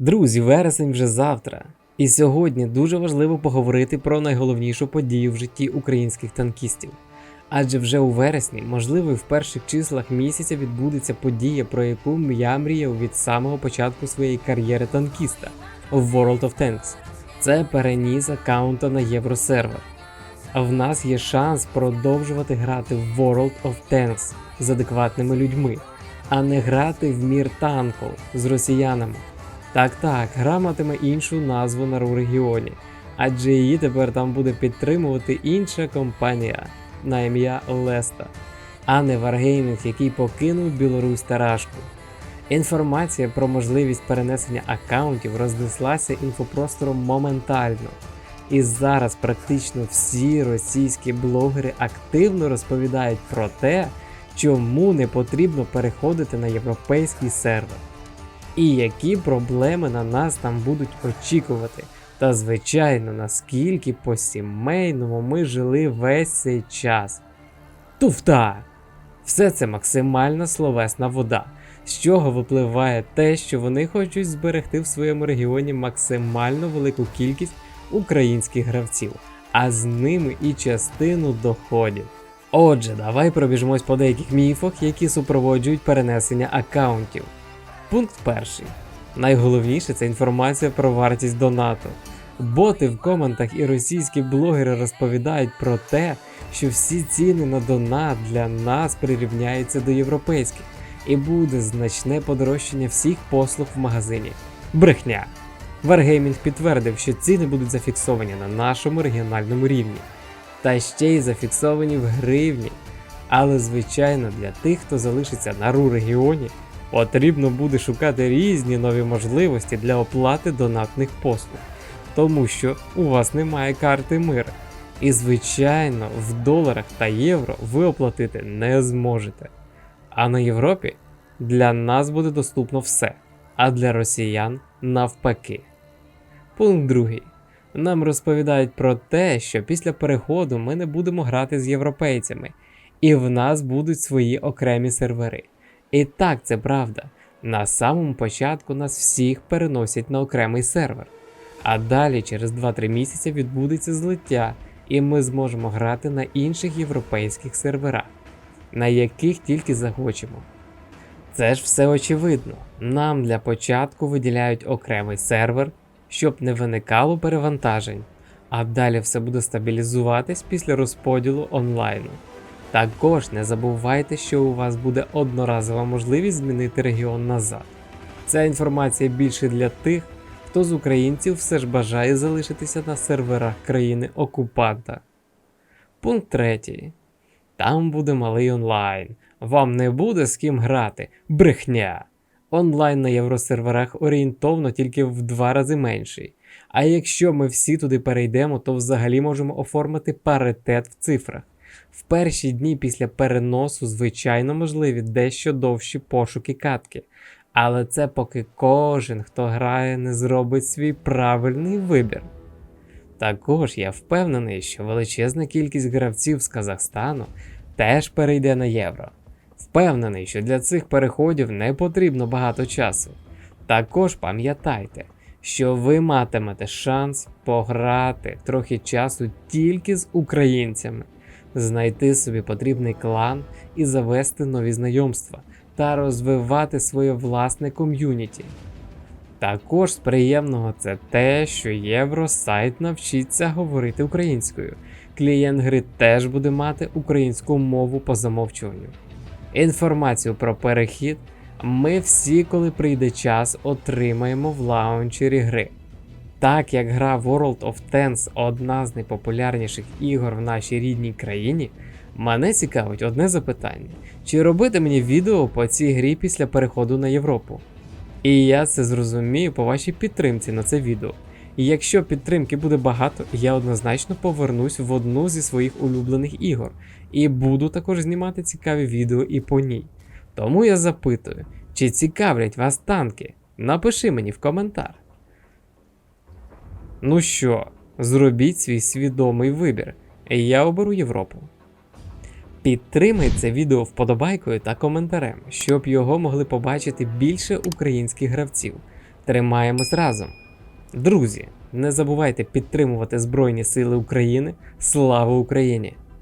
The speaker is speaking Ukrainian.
Друзі, вересень вже завтра. І сьогодні дуже важливо поговорити про найголовнішу подію в житті українських танкістів. Адже вже у вересні, можливо, і в перших числах місяця відбудеться подія, про яку я мріяв від самого початку своєї кар'єри танкіста в World of Tanks. Це переніс аккаунта на євросервер. А в нас є шанс продовжувати грати в World of Tanks з адекватними людьми, а не грати в мір танков з росіянами. Так так, гра матиме іншу назву на ру регіоні, адже її тепер там буде підтримувати інша компанія на ім'я Леста, а не Wargaming, який покинув Білорусь та Рашку. Інформація про можливість перенесення аккаунтів рознеслася інфопростором моментально. І зараз практично всі російські блогери активно розповідають про те, чому не потрібно переходити на європейський сервер і які проблеми на нас там будуть очікувати. Та, звичайно, наскільки по-сімейному ми жили весь цей час. Туфта! Все це максимально словесна вода, з чого випливає те, що вони хочуть зберегти в своєму регіоні максимально велику кількість українських гравців, а з ними і частину доходів. Отже, давай пробіжмось по деяких міфах, які супроводжують перенесення аккаунтів. Пункт перший. Найголовніше це інформація про вартість донату. Боти в коментах і російські блогери розповідають про те, що всі ціни на донат для нас прирівняються до європейських, і буде значне подорожчання всіх послуг в магазині. Брехня. Wargaming підтвердив, що ціни будуть зафіксовані на нашому регіональному рівні, та ще й зафіксовані в гривні. Але звичайно для тих, хто залишиться на ру регіоні, потрібно буде шукати різні нові можливості для оплати донатних послуг, тому що у вас немає карти мира. І, звичайно, в доларах та євро ви оплатити не зможете. А на Європі для нас буде доступно все, а для росіян навпаки. Пункт другий. Нам розповідають про те, що після переходу ми не будемо грати з європейцями, і в нас будуть свої окремі сервери. І так, це правда. На самому початку нас всіх переносять на окремий сервер. А далі через 2-3 місяці відбудеться злиття, і ми зможемо грати на інших європейських серверах, на яких тільки захочемо. Це ж все очевидно. Нам для початку виділяють окремий сервер, щоб не виникало перевантажень, а далі все буде стабілізуватись після розподілу онлайну. Також не забувайте, що у вас буде одноразова можливість змінити регіон назад. Ця інформація більше для тих, хто з українців все ж бажає залишитися на серверах країни окупанта. Пункт 3. Там буде малий онлайн. Вам не буде з ким грати. Брехня. Онлайн на євросерверах орієнтовно тільки в два рази менший. А якщо ми всі туди перейдемо, то взагалі можемо оформити паритет в цифрах. В перші дні після переносу, звичайно, можливі дещо довші пошуки катки. Але це поки кожен, хто грає, не зробить свій правильний вибір. Також я впевнений, що величезна кількість гравців з Казахстану теж перейде на євро. Впевнений, що для цих переходів не потрібно багато часу. Також пам'ятайте, що ви матимете шанс пограти трохи часу тільки з українцями, знайти собі потрібний клан і завести нові знайомства та розвивати своє власне ком'юніті. Також з приємного це те, що Євросайт навчиться говорити українською. Клієнт гри теж буде мати українську мову по замовчуванню. Інформацію про перехід ми всі, коли прийде час, отримаємо в лаунчері гри. Так як гра World of Tanks одна з найпопулярніших ігор в нашій рідній країні, мене цікавить одне запитання: чи робити мені відео по цій грі після переходу на Європу? І я це зрозумію по вашій підтримці на це відео. І якщо підтримки буде багато, я однозначно повернусь в одну зі своїх улюблених ігор і буду також знімати цікаві відео і по ній. Тому я запитую, чи цікавлять вас танки? Напиши мені в коментар. Ну що, зробіть свій свідомий вибір. Я оберу Європу. Підтримай це відео вподобайкою та коментарем, щоб його могли побачити більше українських гравців. Тримаємось разом. Друзі, не забувайте підтримувати Збройні Сили України. Слава Україні!